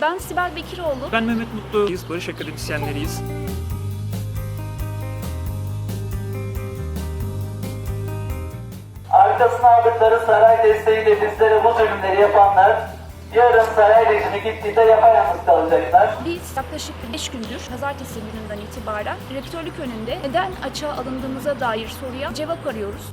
Ben Sibel Bekiroğlu. Ben Mehmet Mutlu'yuz, Barış Akademisyenleriyiz. Arkasına aldıkları saray desteğiyle bizlere bu zulümleri yapanlar yarın saray rejimi gittiğinde yapayalnız kalacaklar. Biz yaklaşık 5 gündür pazartesi gününden itibaren rektörlük önünde neden açığa alındığımıza dair soruya cevap arıyoruz.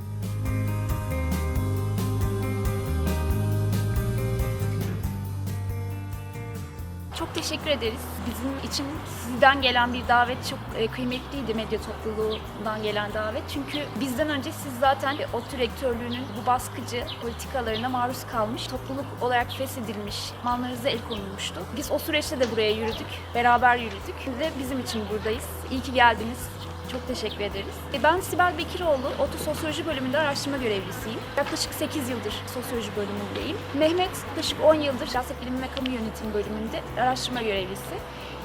Teşekkür ederiz. Bizim için sizden gelen bir davet çok e, kıymetliydi medya topluluğundan gelen davet. Çünkü bizden önce siz zaten ODTÜ rektörlüğünün bu baskıcı politikalarına maruz kalmış, topluluk olarak feshedilmiş, mallarınıza el konulmuştu. Biz o süreçte de buraya yürüdük, beraber yürüdük. De bizim için buradayız. İyi ki geldiniz. Çok teşekkür ederiz. E, Ben Sibel Bekiroğlu, ODTÜ Sosyoloji bölümünde araştırma görevlisiyim. Yaklaşık 8 yıldır sosyoloji bölümündeyim. Mehmet yaklaşık 10 yıldır siyaset bilimi ve kamu yönetimi bölümünde araştırma görevlisi.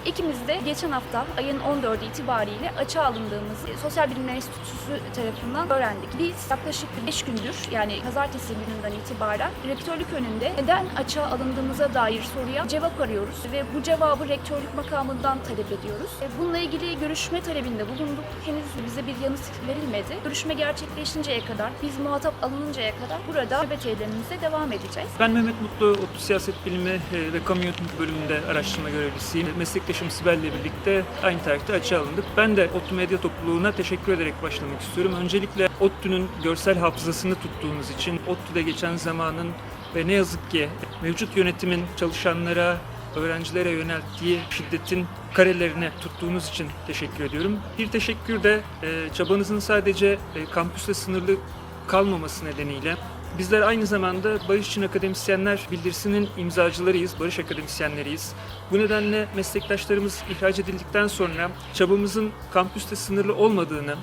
İkimiz de geçen hafta ayın 14'ü itibariyle açığa alındığımızı Sosyal Bilimler Enstitüsü tarafından öğrendik. Biz yaklaşık 5 gündür yani pazartesi gününden itibaren rektörlük önünde neden açığa alındığımıza dair soruya cevap arıyoruz ve bu cevabı rektörlük makamından talep ediyoruz. E, Bununla ilgili görüşme talebinde bulunduk. Henüz bize bir yanıt verilmedi. Görüşme gerçekleşinceye kadar, biz muhatap alınıncaya kadar burada nöbet eylemimize devam edeceğiz. Ben Mehmet Mutlu, Siyaset Bilimi e, ve Kamu Yönetimi bölümünde araştırma görevlisiyim. Meslektaşım Sibel ile birlikte aynı tarihte açığa alındık. Ben de ODTÜ Medya Topluluğu'na teşekkür ederek başlamak istiyorum. Öncelikle ODTÜ'nün görsel hafızasını tuttuğunuz için, ODTÜ'de geçen zamanın ve ne yazık ki mevcut yönetimin çalışanlara, öğrencilere yönelttiği şiddetin karelerini tuttuğunuz için teşekkür ediyorum. Bir teşekkür de e, çabanızın sadece e, kampüste sınırlı kalmaması nedeniyle bizler aynı zamanda Barış için Akademisyenler bildirisinin imzacılarıyız, Barış Akademisyenleriyiz. Bu nedenle meslektaşlarımız ihraç edildikten sonra çabamızın kampüste sınırlı olmadığını,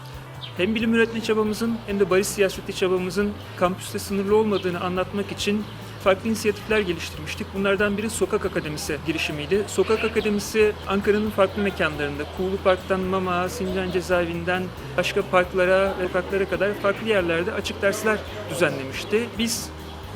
hem bilim üretme çabamızın hem de barış siyaseti çabamızın kampüste sınırlı olmadığını anlatmak için farklı inisiyatifler geliştirmiştik. Bunlardan biri Sokak Akademisi girişimiydi. Sokak Akademisi Ankara'nın farklı mekanlarında, Kuğulu Park'tan Mama, Sincan Cezaevi'nden başka parklara ve parklara kadar farklı yerlerde açık dersler düzenlemişti. Biz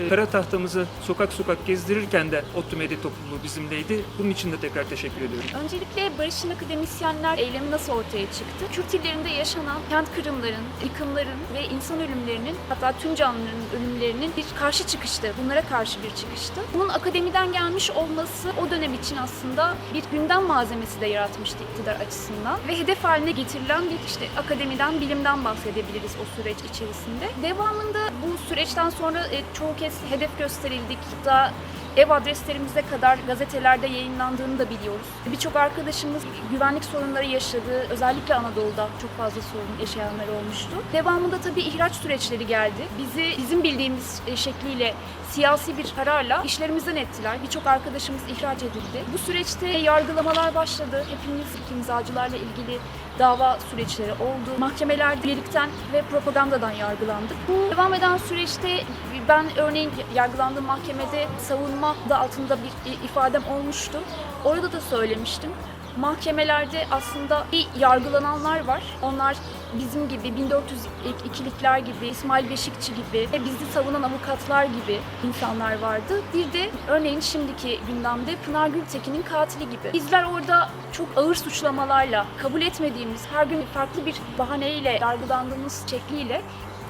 kara tahtamızı sokak sokak gezdirirken de ODTÜ Medya Topluluğu bizimleydi. Bunun için de tekrar teşekkür ediyorum. Öncelikle Barış'ın akademisyenler eylemi nasıl ortaya çıktı? Kürt illerinde yaşanan kent kırımların, yıkımların ve insan ölümlerinin hatta tüm canlıların ölümlerinin bir karşı çıkıştı. Bunlara karşı bir çıkıştı. Bunun akademiden gelmiş olması o dönem için aslında bir gündem malzemesi de yaratmıştı iktidar açısından. Ve hedef haline getirilen bir işte akademiden, bilimden bahsedebiliriz o süreç içerisinde. Devamında bu süreçten sonra e, çoğu kez hedef gösterildik. Hatta ev adreslerimize kadar gazetelerde yayınlandığını da biliyoruz. Birçok arkadaşımız güvenlik sorunları yaşadı. Özellikle Anadolu'da çok fazla sorun yaşayanlar olmuştu. Devamında tabii ihraç süreçleri geldi. Bizi bizim bildiğimiz e, şekliyle siyasi bir kararla işlerimizden ettiler. Birçok arkadaşımız ihraç edildi. Bu süreçte yargılamalar başladı. Hepimiz imzacılarla ilgili dava süreçleri oldu. Mahkemelerde üyelikten ve propagandadan yargılandık. Bu devam eden süreçte ben örneğin yargılandığım mahkemede savunma da altında bir ifadem olmuştu. Orada da söylemiştim. Mahkemelerde aslında bir yargılananlar var. Onlar bizim gibi 1402'likler gibi, İsmail Beşikçi gibi ve bizi savunan avukatlar gibi insanlar vardı. Bir de örneğin şimdiki gündemde Pınar Gültekin'in katili gibi. Bizler orada çok ağır suçlamalarla, kabul etmediğimiz, her gün farklı bir bahaneyle yargılandığımız şekliyle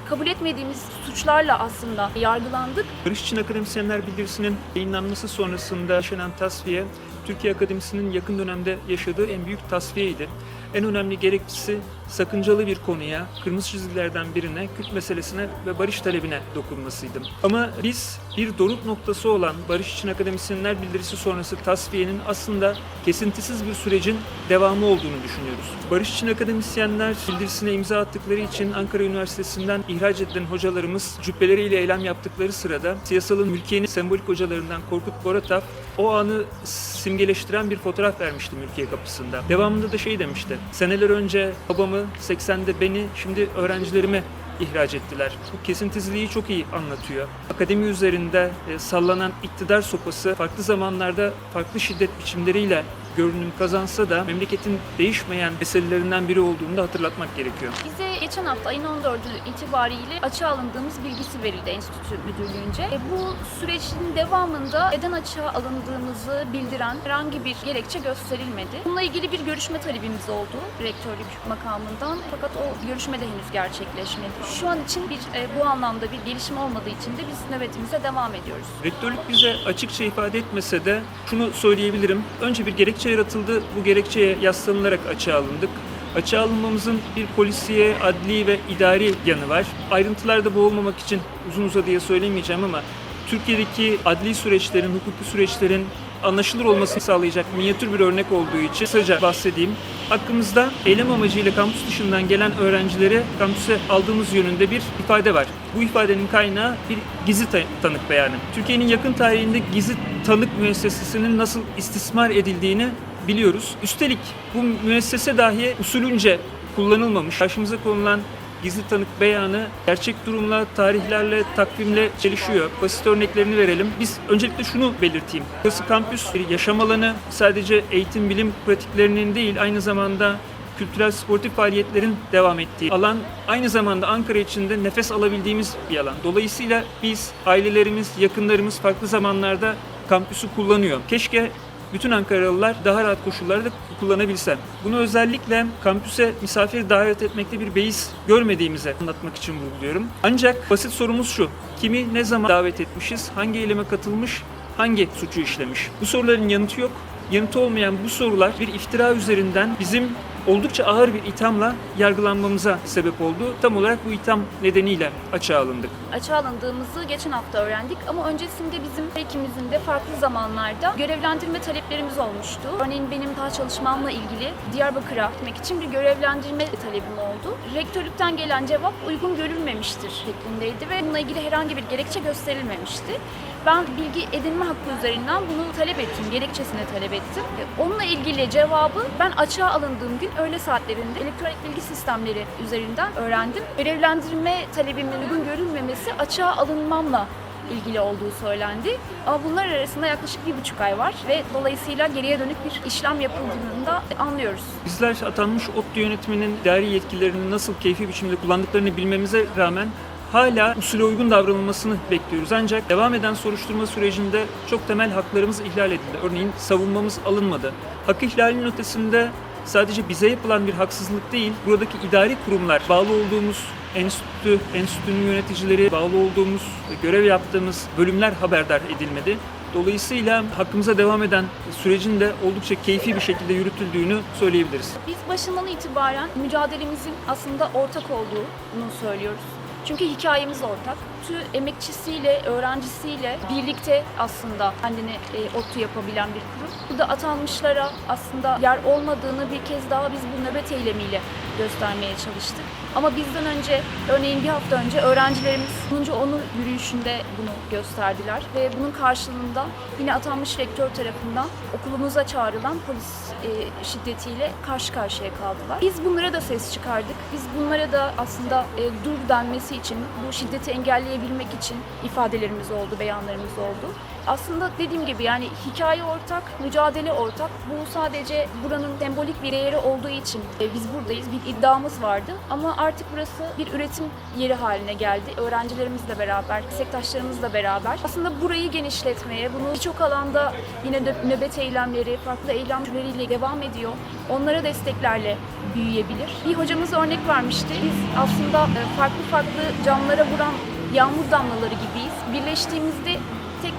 kabul etmediğimiz suçlarla aslında yargılandık. Barış için Akademisyenler Bildirisi'nin yayınlanması sonrasında yaşanan tasfiye, Türkiye Akademisi'nin yakın dönemde yaşadığı en büyük tasfiyeydi. En önemli gerekçesi sakıncalı bir konuya, kırmızı çizgilerden birine, Kürt meselesine ve barış talebine dokunmasıydı. Ama biz bir doruk noktası olan Barış için Akademisyenler Bildirisi sonrası tasfiyenin aslında kesintisiz bir sürecin devamı olduğunu düşünüyoruz. Barış için Akademisyenler Bildirisine imza attıkları için Ankara Üniversitesi'nden ihraç edilen hocalarımız cübbeleriyle eylem yaptıkları sırada siyasalın mülkiyenin sembolik hocalarından Korkut Borataf o anı simgeleştiren bir fotoğraf vermişti mülkiye kapısında. Devamında da şey demişti. Seneler önce babamı, 80'de beni, şimdi öğrencilerimi ihraç ettiler. Bu kesintisizliği çok iyi anlatıyor. Akademi üzerinde e, sallanan iktidar sopası farklı zamanlarda farklı şiddet biçimleriyle görünüm kazansa da memleketin değişmeyen meselelerinden biri olduğunu da hatırlatmak gerekiyor. Bize geçen hafta ayın 14'ü itibariyle açığa alındığımız bilgisi verildi Enstitü Müdürlüğü'nce. E, bu sürecin devamında neden açığa alındığımızı bildiren herhangi bir gerekçe gösterilmedi. Bununla ilgili bir görüşme talebimiz oldu rektörlük makamından fakat o görüşme de henüz gerçekleşmedi. Şu an için bir e, bu anlamda bir gelişme olmadığı için de biz nöbetimize devam ediyoruz. Rektörlük bize açıkça ifade etmese de şunu söyleyebilirim. Önce bir gerekçe yaratıldı. Bu gerekçeye yaslanılarak açığa alındık. Açığa alınmamızın bir polisiye, adli ve idari yanı var. Ayrıntılarda boğulmamak için uzun uzadıya söylemeyeceğim ama Türkiye'deki adli süreçlerin, hukuki süreçlerin anlaşılır olmasını sağlayacak minyatür bir örnek olduğu için kısaca bahsedeyim. Hakkımızda eylem amacıyla kampüs dışından gelen öğrencileri kampüse aldığımız yönünde bir ifade var. Bu ifadenin kaynağı bir gizli ta- tanık beyanı. Türkiye'nin yakın tarihinde gizli tanık müessesesinin nasıl istismar edildiğini biliyoruz. Üstelik bu müessese dahi usulünce kullanılmamış. Karşımıza konulan gizli tanık beyanı gerçek durumla, tarihlerle, takvimle çelişiyor. Basit örneklerini verelim. Biz öncelikle şunu belirteyim. Burası kampüs bir yaşam alanı. Sadece eğitim, bilim pratiklerinin değil, aynı zamanda kültürel sportif faaliyetlerin devam ettiği alan. Aynı zamanda Ankara içinde nefes alabildiğimiz bir alan. Dolayısıyla biz, ailelerimiz, yakınlarımız farklı zamanlarda kampüsü kullanıyor. Keşke bütün Ankaralılar daha rahat koşullarda kullanabilse. Bunu özellikle kampüse misafir davet etmekte bir beis görmediğimizi anlatmak için vurguluyorum. Ancak basit sorumuz şu. Kimi ne zaman davet etmişiz? Hangi eyleme katılmış? Hangi suçu işlemiş? Bu soruların yanıtı yok. Yanıtı olmayan bu sorular bir iftira üzerinden bizim oldukça ağır bir ithamla yargılanmamıza sebep oldu. Tam olarak bu itham nedeniyle açığa alındık. açığa alındığımızı geçen hafta öğrendik ama öncesinde bizim her ikimizin de farklı zamanlarda görevlendirme taleplerimiz olmuştu. Örneğin benim daha çalışmamla ilgili Diyarbakır'a gitmek için bir görevlendirme talebim oldu. Rektörlükten gelen cevap uygun görülmemiştir şeklindeydi ve bununla ilgili herhangi bir gerekçe gösterilmemişti. Ben bilgi edinme hakkı üzerinden bunu talep ettim, gerekçesini talep ettim. Onunla ilgili cevabı ben açığa alındığım gün öğle saatlerinde elektronik bilgi sistemleri üzerinden öğrendim. Görevlendirme talebimin uygun görülmemesi açığa alınmamla ilgili olduğu söylendi. Ama bunlar arasında yaklaşık bir buçuk ay var ve dolayısıyla geriye dönük bir işlem yapıldığını da anlıyoruz. Bizler atanmış ODTÜ yönetiminin idari yetkilerini nasıl keyfi biçimde kullandıklarını bilmemize rağmen hala usule uygun davranılmasını bekliyoruz. Ancak devam eden soruşturma sürecinde çok temel haklarımız ihlal edildi. Örneğin savunmamız alınmadı. Hak ihlalinin ötesinde sadece bize yapılan bir haksızlık değil, buradaki idari kurumlar, bağlı olduğumuz enstitü, enstitünün yöneticileri, bağlı olduğumuz, görev yaptığımız bölümler haberdar edilmedi. Dolayısıyla hakkımıza devam eden sürecin de oldukça keyfi bir şekilde yürütüldüğünü söyleyebiliriz. Biz başından itibaren mücadelemizin aslında ortak olduğunu söylüyoruz. Çünkü hikayemiz ortak. TÜ emekçisiyle, öğrencisiyle birlikte aslında kendini e, ODTÜ yapabilen bir kurum. Burada atanmışlara aslında yer olmadığını bir kez daha biz bu nöbet eylemiyle göstermeye çalıştık. Ama bizden önce, örneğin bir hafta önce öğrencilerimiz 10. Onur yürüyüşünde bunu gösterdiler. Ve bunun karşılığında yine atanmış rektör tarafından okulumuza çağrılan polis e, şiddetiyle karşı karşıya kaldılar. Biz bunlara da ses çıkardık. Biz bunlara da aslında e, dur denmesi için, bu şiddeti engelleyebilmek için ifadelerimiz oldu, beyanlarımız oldu. Aslında dediğim gibi yani hikaye ortak, mücadele ortak. Bu sadece buranın sembolik bir değeri olduğu için e, biz buradayız. Bir iddiamız vardı ama artık burası bir üretim yeri haline geldi. Öğrencilerimizle beraber, meslektaşlarımızla beraber. Aslında burayı genişletmeye, bunu birçok alanda yine nö- nöbet eylemleri, farklı eylem türleriyle devam ediyor. Onlara desteklerle büyüyebilir. Bir hocamız örnek vermişti. Biz aslında e, farklı farklı camlara vuran yağmur damlaları gibiyiz. Birleştiğimizde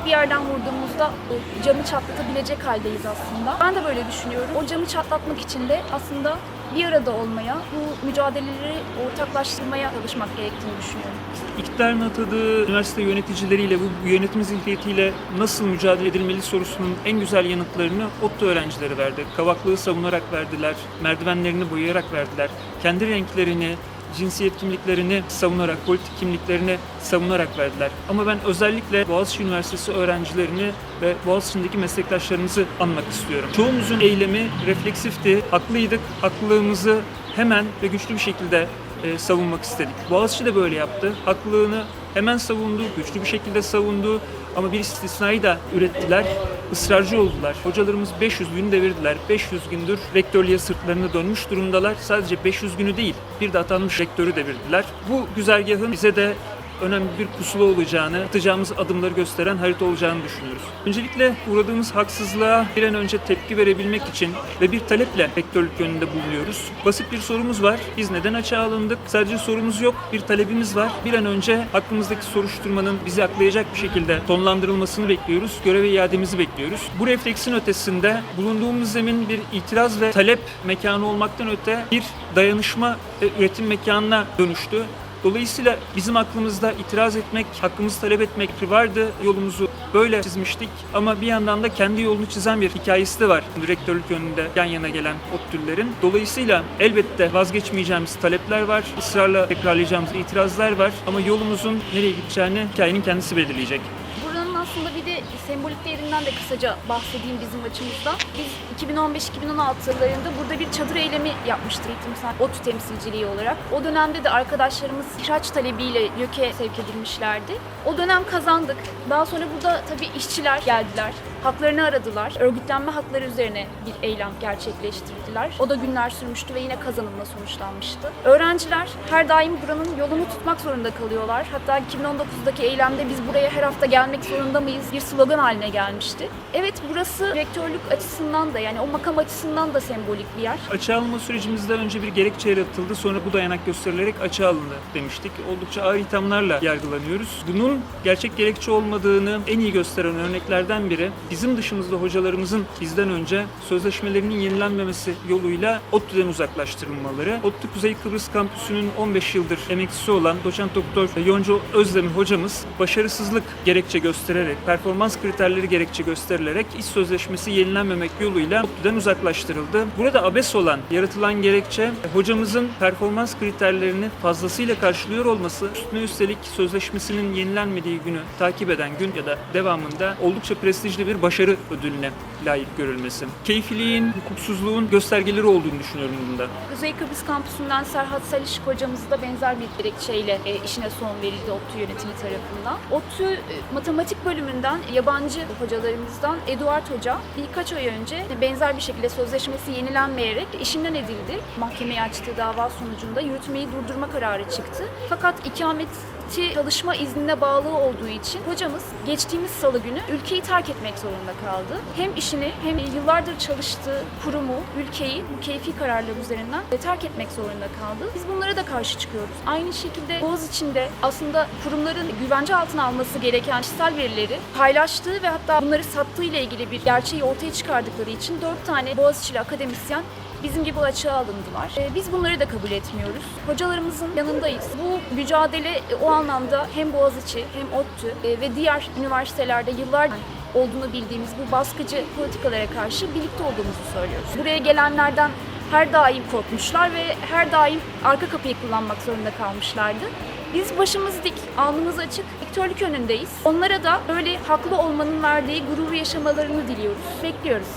bir yerden vurduğumuzda camı çatlatabilecek haldeyiz aslında. Ben de böyle düşünüyorum. O camı çatlatmak için de aslında bir arada olmaya, bu mücadeleleri ortaklaştırmaya çalışmak gerektiğini düşünüyorum. İktidarın atadığı üniversite yöneticileriyle, bu yönetim zihniyetiyle nasıl mücadele edilmeli sorusunun en güzel yanıtlarını ODTÜ öğrencileri verdi. Kavaklığı savunarak verdiler, merdivenlerini boyayarak verdiler. Kendi renklerini, cinsiyet kimliklerini savunarak, politik kimliklerini savunarak verdiler. Ama ben özellikle Boğaziçi Üniversitesi öğrencilerini ve Boğaziçi'ndeki meslektaşlarımızı anmak istiyorum. Çoğumuzun eylemi refleksifti, haklıydık, haklılığımızı hemen ve güçlü bir şekilde e, savunmak istedik. Boğaziçi de böyle yaptı. Haklılığını hemen savundu, güçlü bir şekilde savundu ama bir istisnayı da ürettiler. Israrcı oldular. Hocalarımız 500 gün devirdiler. 500 gündür rektörlüğe sırtlarını dönmüş durumdalar. Sadece 500 günü değil, bir de atanmış rektörü devirdiler. Bu güzergahın bize de önemli bir pusula olacağını, atacağımız adımları gösteren harita olacağını düşünüyoruz. Öncelikle uğradığımız haksızlığa bir an önce tepki verebilmek için ve bir taleple rektörlük yönünde bulunuyoruz. Basit bir sorumuz var. Biz neden açığa alındık? Sadece sorumuz yok. Bir talebimiz var. Bir an önce hakkımızdaki soruşturmanın bizi aklayacak bir şekilde sonlandırılmasını bekliyoruz. Göreve iademizi bekliyoruz. Bu refleksin ötesinde bulunduğumuz zemin bir itiraz ve talep mekanı olmaktan öte bir dayanışma ve üretim mekanına dönüştü. Dolayısıyla bizim aklımızda itiraz etmek, hakkımızı talep etmek vardı. Yolumuzu böyle çizmiştik ama bir yandan da kendi yolunu çizen bir hikayesi de var. Direktörlük yönünde yan yana gelen ODTÜ'lerin. Dolayısıyla elbette vazgeçmeyeceğimiz talepler var. ısrarla tekrarlayacağımız itirazlar var. Ama yolumuzun nereye gideceğini hikayenin kendisi belirleyecek. Aslında bir de sembolik değerinden de kısaca bahsedeyim bizim açımızdan. Biz 2015-2016 yıllarında burada bir çadır eylemi yapmıştık eğitimsel ODTÜ temsilciliği olarak. O dönemde de arkadaşlarımız ihraç talebiyle YÖK'e sevk edilmişlerdi. O dönem kazandık. Daha sonra burada tabii işçiler geldiler. Haklarını aradılar. Örgütlenme hakları üzerine bir eylem gerçekleştirdiler. O da günler sürmüştü ve yine kazanımla sonuçlanmıştı. Öğrenciler her daim buranın yolunu tutmak zorunda kalıyorlar. Hatta 2019'daki eylemde biz buraya her hafta gelmek zorunda mıyız bir slogan haline gelmişti. Evet burası rektörlük açısından da yani o makam açısından da sembolik bir yer. Açığa alınma sürecimizden önce bir gerekçe yaratıldı. Sonra bu dayanak gösterilerek açığa alındı demiştik. Oldukça ağır ithamlarla yargılanıyoruz. Bunun gerçek gerekçe olmadığını en iyi gösteren örneklerden biri bizim dışımızda hocalarımızın bizden önce sözleşmelerinin yenilenmemesi yoluyla ODTÜ'den uzaklaştırılmaları. ODTÜ Kuzey Kıbrıs Kampüsü'nün 15 yıldır emekçisi olan doçent doktor Yonca Özdemir hocamız başarısızlık gerekçe göstererek, performans kriterleri gerekçe gösterilerek iş sözleşmesi yenilenmemek yoluyla ODTÜ'den uzaklaştırıldı. Burada abes olan, yaratılan gerekçe hocamızın performans kriterlerini fazlasıyla karşılıyor olması, üstüne üstelik sözleşmesinin yenilenmediği günü takip eden gün ya da devamında oldukça prestijli bir başarı ödülüne layık görülmesi. Keyfiliğin, hukuksuzluğun göstergeleri olduğunu düşünüyorum bunda. Kuzey Kıbrıs Kampüsü'nden Serhat Salişik hocamız da benzer bir gerekçeyle e, işine son verildi ODTÜ yönetimi tarafından. ODTÜ e, matematik bölümünden yabancı hocalarımızdan Eduard Hoca birkaç ay önce benzer bir şekilde sözleşmesi yenilenmeyerek işinden edildi. Mahkemeye açtığı dava sonucunda yürütmeyi durdurma kararı çıktı. Fakat ikameti çalışma iznine bağlı olduğu için hocamız geçtiğimiz salı günü ülkeyi terk etmek zorunda kaldı. Hem işini hem yıllardır çalıştığı kurumu, ülkeyi bu keyfi kararlar üzerinden terk etmek zorunda kaldı. Biz bunlara da karşı çıkıyoruz. Aynı şekilde Boğaziçi'nde aslında kurumların güvence altına alması gereken kişisel verileri paylaştığı ve hatta bunları sattığı ile ilgili bir gerçeği ortaya çıkardıkları için dört tane Boğaziçi'li akademisyen bizim gibi açığa alındılar. Ee, Biz bunları da kabul etmiyoruz. Hocalarımızın yanındayız. Bu mücadele e, o anlamda hem Boğaziçi hem ODTÜ e, ve diğer üniversitelerde yıllar olduğunu bildiğimiz bu baskıcı politikalara karşı birlikte olduğumuzu söylüyoruz. Buraya gelenlerden her daim korkmuşlar ve her daim arka kapıyı kullanmak zorunda kalmışlardı. Biz başımız dik, alnımız açık, rektörlük önündeyiz. Onlara da böyle haklı olmanın verdiği gururu yaşamalarını diliyoruz. Bekliyoruz.